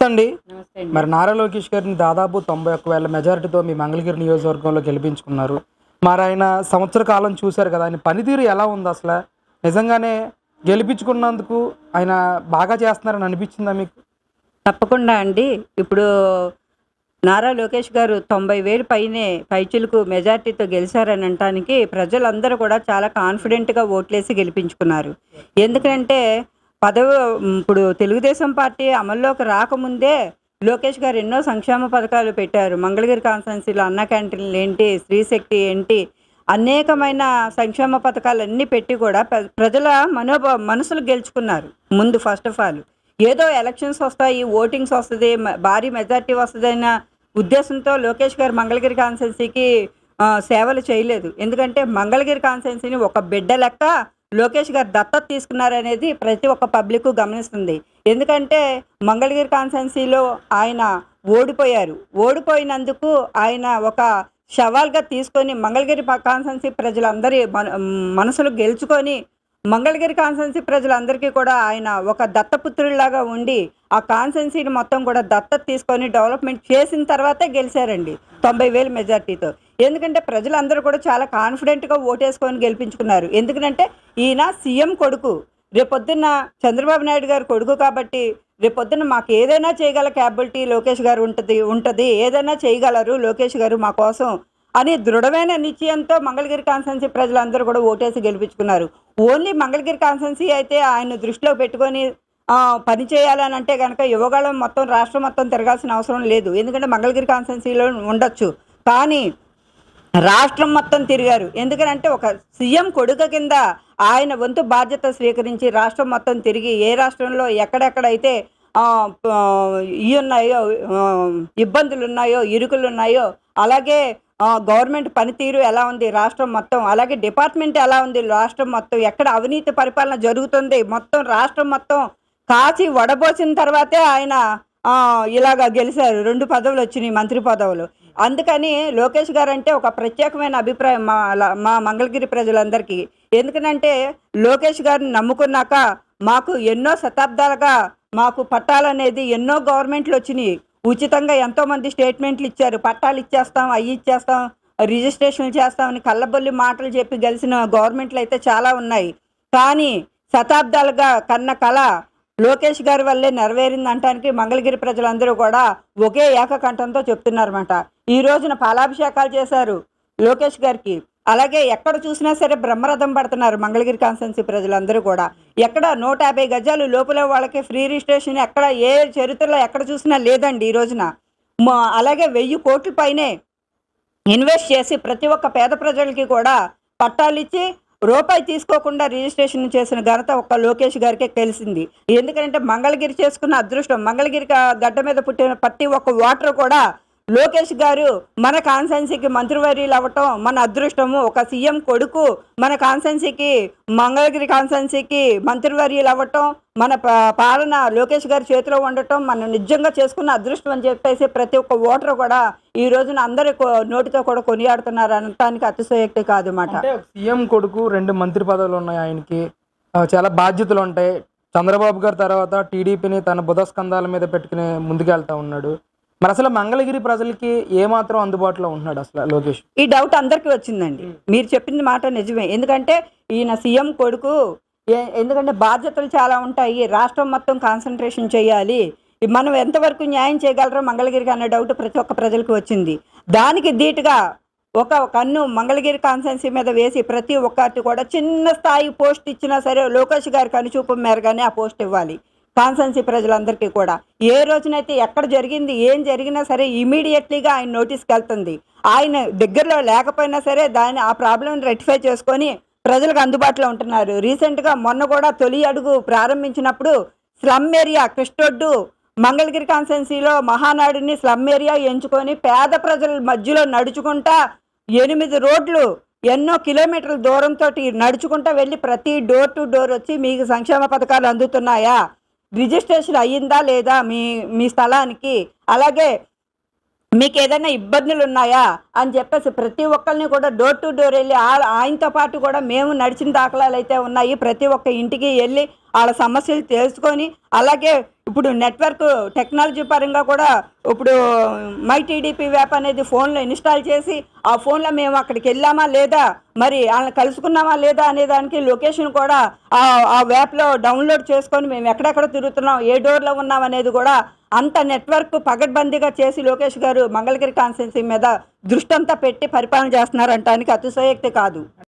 నమస్తే అండి. మరి నారా లోకేష్ గారిని దాదాపు తొంభై ఒక్క వేల మెజారిటీతో మీ మంగళగిరి నియోజకవర్గంలో గెలిపించుకున్నారు. మరి ఆయన సంవత్సర కాలం చూశారు కదా ఆయన పనితీరు ఎలా ఉంది అసలు? నిజంగానే గెలిపించుకున్నందుకు ఆయన బాగా చేస్తున్నారని అనిపించిందా మీకు? తప్పకుండా అండి. ఇప్పుడు నారా లోకేష్ గారు తొంభై వేలు పైనే పైచులకు మెజార్టీతో గెలిచారని అనటానికి ప్రజలందరూ కూడా చాలా కాన్ఫిడెంట్గా ఓట్లేసి గెలిపించుకున్నారు. ఎందుకంటే పదవి ఇప్పుడు తెలుగుదేశం పార్టీ అమల్లోకి రాకముందే లోకేష్ గారు ఎన్నో సంక్షేమ పథకాలు పెట్టారు. మంగళగిరి కాన్స్టెన్సీలో అన్న క్యాంటీన్లు ఏంటి స్త్రీశక్తి ఏంటి అనేకమైన సంక్షేమ పథకాలు అన్నీ పెట్టి కూడా ప్రజల మనోభ మనసులు గెలుచుకున్నారు. ముందు ఫస్ట్ ఆఫ్ ఆల్ ఏదో ఎలక్షన్స్ వస్తాయి ఓటింగ్స్ వస్తుంది భారీ మెజార్టీ వస్తుందన్న ఉద్దేశంతో లోకేష్ గారు మంగళగిరి కాన్స్టెన్సీకి సేవలు చేయలేదు. ఎందుకంటే మంగళగిరి కాన్స్టెన్సీని ఒక బిడ్డ లెక్క లోకేష్ గారు దత్తత తీసుకున్నారనేది ప్రతి ఒక్క పబ్లిక్ గమనిస్తుంది. ఎందుకంటే మంగళగిరి కాన్సెన్సీలో ఆయన ఓడిపోయారు. ఓడిపోయినందుకు ఆయన ఒక సవాల్గా తీసుకొని మంగళగిరి కాన్సెన్సీ ప్రజలందరి మన మనసులు గెలుచుకొని మంగళగిరి కాన్సెన్సీ ప్రజలందరికీ కూడా ఆయన ఒక దత్తపుత్రుడిలాగా ఉండి ఆ కాన్సెన్సీని మొత్తం కూడా దత్తత తీసుకొని డెవలప్మెంట్ చేసిన తర్వాతే గెలిచారండి. తొంభై వేలు మెజార్టీతో. ఎందుకంటే ప్రజలందరూ కూడా చాలా కాన్ఫిడెంట్గా ఓటేసుకొని గెలిపించుకున్నారు. ఎందుకంటే ఈయన సీఎం కొడుకు. రేపొద్దున్న చంద్రబాబు నాయుడు గారు కొడుకు కాబట్టి రేపొద్దున మాకు ఏదైనా చేయగల క్యాపబిలిటీ లోకేష్ గారు ఉంటుంది ఉంటుంది. ఏదైనా చేయగలరు లోకేష్ గారు మా కోసం అని దృఢమైన నిశ్చయంతో మంగళగిరి కాన్సెన్సీ ప్రజలందరూ కూడా ఓటేసి గెలిపించుకున్నారు. ఓన్లీ మంగళగిరి కాన్సెన్సీ అయితే ఆయన దృష్టిలో పెట్టుకొని పని చేయాలని అంటే కనుక యువగాళం మొత్తం రాష్ట్రం మొత్తం తిరగాల్సిన అవసరం లేదు. ఎందుకంటే మంగళగిరి కాన్సెన్సీలో ఉండొచ్చు. కానీ రాష్ట్రం మొత్తం తిరిగారు. ఎందుకంటే ఒక సీఎం కొడుకు కింద ఆయన వంతు బాధ్యత స్వీకరించి రాష్ట్రం మొత్తం తిరిగి ఏ రాష్ట్రంలో ఎక్కడెక్కడైతే ఇవి ఉన్నాయో ఇబ్బందులు ఉన్నాయో ఇరుకులు ఉన్నాయో అలాగే గవర్నమెంట్ పనితీరు ఎలా ఉంది రాష్ట్రం మొత్తం అలాగే డిపార్ట్మెంట్ ఎలా ఉంది రాష్ట్రం మొత్తం ఎక్కడ అవినీతి పరిపాలన జరుగుతుంది మొత్తం రాష్ట్రం మొత్తం కాచి వడబోసిన తర్వాతే ఆయన ఇలాగా గెలిచారు. రెండు పదవులు వచ్చినాయి మంత్రి పదవులు. అందుకని లోకేష్ గారు అంటే ఒక ప్రత్యేకమైన అభిప్రాయం మా మా మంగళగిరి ప్రజలందరికీ. ఎందుకనంటే లోకేష్ గారిని నమ్ముకున్నాక మాకు ఎన్నో శతాబ్దాలుగా మాకు పట్టాలనేది ఎన్నో గవర్నమెంట్లు వచ్చినాయి. ఉచితంగా ఎంతోమంది స్టేట్మెంట్లు ఇచ్చారు. పట్టాలు ఇచ్చేస్తాం అవి ఇచ్చేస్తాం రిజిస్ట్రేషన్లు చేస్తామని కళ్ళబొల్లి మాటలు చెప్పి గెలిచిన గవర్నమెంట్లు అయితే చాలా ఉన్నాయి. కానీ శతాబ్దాలుగా కన్న కళ లోకేష్ గారి వల్లే నెరవేరింది అంటానికి మంగళగిరి ప్రజలందరూ కూడా ఒకే ఏకకంఠంతో చెప్తున్నారన్నమాట. ఈ రోజున పాలాభిషేకాలు చేశారు లోకేష్ గారికి. అలాగే ఎక్కడ చూసినా సరే బ్రహ్మరథం పడుతున్నారు మంగళగిరి కాన్స్టెన్సీ ప్రజలందరూ కూడా. ఎక్కడ నూట యాభై గజాలు లోపల వాళ్ళకి ఫ్రీ రిజిస్ట్రేషన్ ఎక్కడ ఏ చరిత్రలో ఎక్కడ చూసినా లేదండి ఈ రోజున. మా- అలాగే వెయ్యి కోట్ల పైనే ఇన్వెస్ట్ చేసి ప్రతి ఒక్క పేద ప్రజలకి కూడా పట్టాలు ఇచ్చి రూపాయి తీసుకోకుండా రిజిస్ట్రేషన్ చేసిన ఘనత ఒక్క లోకేష్ గారికే తెలిసింది. ఎందుకంటే మంగళగిరి చేసుకున్న అదృష్టం. మంగళగిరి గడ్డ మీద పుట్టిన ప్రతి ఒక్క ఓటర్ కూడా లోకేష్ గారు మన కాన్సెన్సీకి మంత్రివర్యులు అవ్వటం మన అదృష్టము. ఒక సీఎం కొడుకు మన కాన్సెన్సీకి మంగళగిరి కాన్సెన్సీకి మంత్రివర్యులు అవ్వటం మన ప- పాలన లోకేష్ గారి చేతిలో ఉండటం మనం నిజంగా చేసుకున్న అదృష్టం అని చెప్పేసి ప్రతి ఒక్క ఓటర్ కూడా ఈ రోజున అందరి నోటితో కూడా కొనియాడుతున్నారు అనటానికి అతిశయోక్తి కాదు ఒక సీఎం కొడుకు రెండు మంత్రి పదవులు ఉన్నాయి ఆయనకి. చాలా బాధ్యతలు ఉంటాయి. చంద్రబాబు గారి తర్వాత టీడీపీని తన బుధస్కంధాల మీద పెట్టుకుని ముందుకెళ్తా ఉన్నాడు. మరి అసలు మంగళగిరి ప్రజలకి ఏమాత్రం అందుబాటులో ఉంటున్నాడు అసలు లోకేష్? ఈ డౌట్ అందరికీ వచ్చిందండి. మీరు చెప్పింది మాట నిజమే. ఎందుకంటే ఈయన సీఎం కొడుకు ఎందుకంటే బాధ్యతలు చాలా ఉంటాయి. రాష్ట్రం మొత్తం కాన్సన్ట్రేషన్ చేయాలి. మనం ఎంతవరకు న్యాయం చేయగలరో మంగళగిరికి అనే డౌట్ ప్రతి ఒక్క ప్రజలకు వచ్చింది. దానికి ధీటుగా ఒక కన్ను మంగళగిరి కాన్సెన్సీ మీద వేసి ప్రతి ఒక్కటి కూడా చిన్న స్థాయి పోస్ట్ ఇచ్చినా సరే లోకేష్ గారి కనుచూపు మేరగానే ఆ పోస్ట్ ఇవ్వాలి. కాన్సెన్సీ ప్రజలందరికీ కూడా. ఏ రోజునైతే ఎక్కడ జరిగింది ఏం జరిగినా సరే ఇమీడియట్లీగా ఆయన నోటీస్కి వెళ్తుంది. ఆయన దగ్గరలో లేకపోయినా సరే దాన్ని ఆ ప్రాబ్లం రెక్టిఫై చేసుకొని ప్రజలకు అందుబాటులో ఉంటున్నారు. రీసెంట్గా మొన్న కూడా తొలి అడుగు ప్రారంభించినప్పుడు స్లమ్ ఏరియా కృష్ణొడ్డు మంగళగిరి కాన్సెన్సీలో మహానాడుని స్లమ్ ఏరియా ఎంచుకొని పేద ప్రజల మధ్యలో నడుచుకుంటా ఎనిమిది రోడ్లు ఎన్నో కిలోమీటర్ల దూరంతో నడుచుకుంటా వెళ్ళి ప్రతి డోర్ టు డోర్ వచ్చి మీకు సంక్షేమ పథకాలు అందుతున్నాయా? రిజిస్ట్రేషన్ అయ్యిందా లేదా మీ మీ స్థలానికి? అలాగే మీకు ఏదైనా ఇబ్బందులు ఉన్నాయా అని చెప్పేసి ప్రతి ఒక్కరిని కూడా డోర్ టు డోర్ వెళ్ళి ఆయనతో పాటు కూడా మేము నడిచిన దాఖలాలు అయితే ఉన్నాయి. ప్రతి ఒక్క ఇంటికి వెళ్ళి వాళ్ళ సమస్యలు తెలుసుకొని అలాగే ఇప్పుడు నెట్వర్క్ టెక్నాలజీ పరంగా కూడా ఇప్పుడు మై టీడీపీ యాప్ అనేది ఫోన్లో ఇన్స్టాల్ చేసి ఆ ఫోన్లో మేము అక్కడికి వెళ్ళామా లేదా మరి వాళ్ళని కలుసుకున్నామా లేదా అనే దానికి లొకేషన్ కూడా ఆ ఆ యాప్లో డౌన్లోడ్ చేసుకొని మేము ఎక్కడెక్కడ తిరుగుతున్నాం ఏ డోర్లో ఉన్నాం అనేది కూడా అంత నెట్వర్క్ పగడ్బందీగా చేసి లోకేష్ గారు మంగళగిరి కాన్స్టెన్సీ మీద దృష్టంతా పెట్టి పరిపాలన చేస్తున్నారంటానికి అతిశయోక్తి కాదు.